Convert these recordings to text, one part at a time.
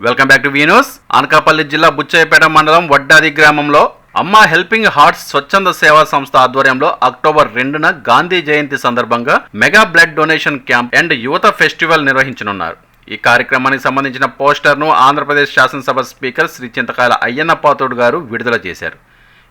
Welcome back to వీనోస్ అనకాపల్లి జిల్లా బుచ్చయ్యపేట మండలం వడ్డాది గ్రామంలో అమ్మ హెల్పింగ్ హార్ట్స్ స్వచ్ఛంద సేవా సంస్థ ఆధ్వర్యంలో అక్టోబర్ రెండున గాంధీ జయంతి సందర్భంగా mega blood donation camp and యువత ఫెస్టివల్ నిర్వహించనున్నారు. ఈ కార్యక్రమానికి సంబంధించిన పోస్టర్ను ఆంధ్రప్రదేశ్ శాసనసభ స్పీకర్ శ్రీ చింతకాయల అయ్యన్న పాతోడు గారు విడుదల చేశారు.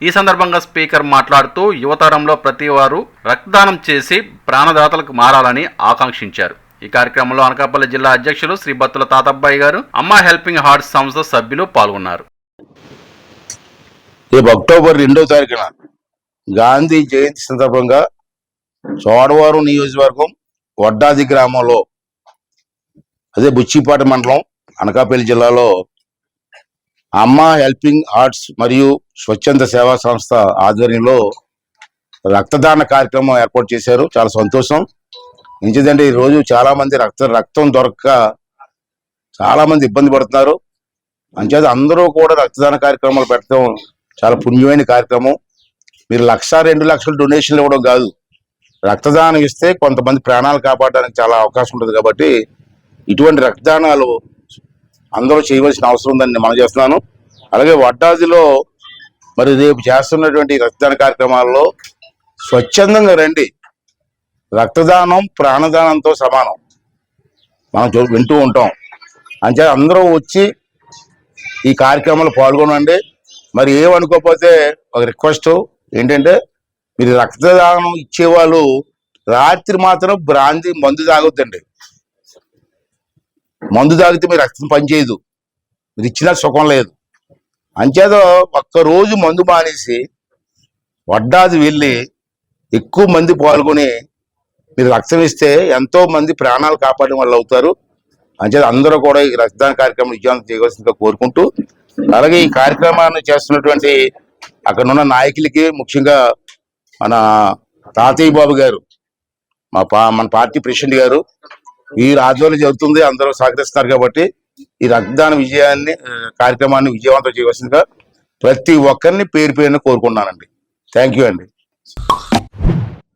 ఈ సందర్భంగా స్పీకర్ మాట్లాడుతూ యువతరంలో ప్రతి వారు రక్తదానం చేసి ప్రాణదాతలకు మారాలని ఆకాంక్షించారు. ఈ కార్యక్రమంలో అనకాపల్లి జిల్లా అధ్యక్షులు శ్రీ బత్తుల తాతబ్బాయి గారు అమ్మ హెల్పింగ్ హార్ట్స్ సంస్థ సభ్యులు పాల్గొన్నారు. రేపు అక్టోబర్ రెండో తారీఖున గాంధీ జయంతి సందర్భంగా చోడవరం నియోజకవర్గం వడ్డాది గ్రామంలో అదే బుచ్చిపాట మండలం అనకాపల్లి జిల్లాలో అమ్మ హెల్పింగ్ ఆర్ట్స్ మరియు స్వచ్ఛంద సేవా సంస్థ ఆధ్వర్యంలో రక్తదాన కార్యక్రమం ఏర్పాటు చేశారు. చాలా సంతోషం. ఎందుకంటే ఈ రోజు చాలా మంది రక్త రక్తం దొరక్క చాలా మంది ఇబ్బంది పడుతున్నారు. అంచేత అందరూ కూడా రక్తదాన కార్యక్రమాలు పెట్టడం చాలా పుణ్యమైన కార్యక్రమం. మీరు లక్ష రెండు లక్షలు డొనేషన్లు ఇవ్వడం కాదు. రక్తదానం ఇస్తే కొంతమంది ప్రాణాలు కాపాడడానికి చాలా అవకాశం ఉంటుంది కాబట్టి ఇటువంటి రక్తదానాలు అందరూ చేయవలసిన అవసరం ఉందని నేను మనం చేస్తున్నాను. అలాగే వడ్డాదిలో మరి రేపు చేస్తున్నటువంటి రక్తదాన కార్యక్రమాల్లో స్వచ్ఛందంగా రండి. రక్తదానం ప్రాణదానంతో సమానం. మనం చూ- వింటూ ఉంటాం. అంతే అందరూ వచ్చి ఈ కార్యక్రమంలో పాల్గొనండి. మరి ఏమనుకోకపోతే ఒక రిక్వెస్ట్ ఏంటంటే మీరు రక్తదానం ఇచ్చేవాళ్ళు రాత్రి మాత్రం బ్రాంతి మందు తాగొద్దండి. మందు తాగితే మీ రక్తం పనిచేయదు. మీరు ఇచ్చినా సుఖం లేదు. అంచేత ఒక్క రోజు మందు మానేసి వడ్డాది వెళ్ళి ఎక్కువ మంది పాల్గొని మీరు రక్తం ఇస్తే ఎంతో మంది ప్రాణాలు కాపాడడం వల్ల అవుతారు. అంచేత అందరూ కూడా ఈ రక్తదాన కార్యక్రమం విజయవంతం చేయవలసిందిగా కోరుకుంటూ అలాగే ఈ కార్యక్రమాన్ని చేస్తున్నటువంటి అక్కడ ఉన్న నాయకులకి ముఖ్యంగా మన తాతయ్య బాబు గారు మా పా మన పార్టీ ప్రెసిడెంట్ గారు ఈ ఆధ్వర్యంలో జరుగుతుంది అందరూ సహకరిస్తున్నారు కాబట్టి ఈ రక్తదాన విజయాన్ని కార్యక్రమాన్ని విజయవంతం చేయవలసిందిగా ప్రతి ఒక్కరిని పేరు పేరున కోరుకున్నానండి థ్యాంక్ యూ అండి.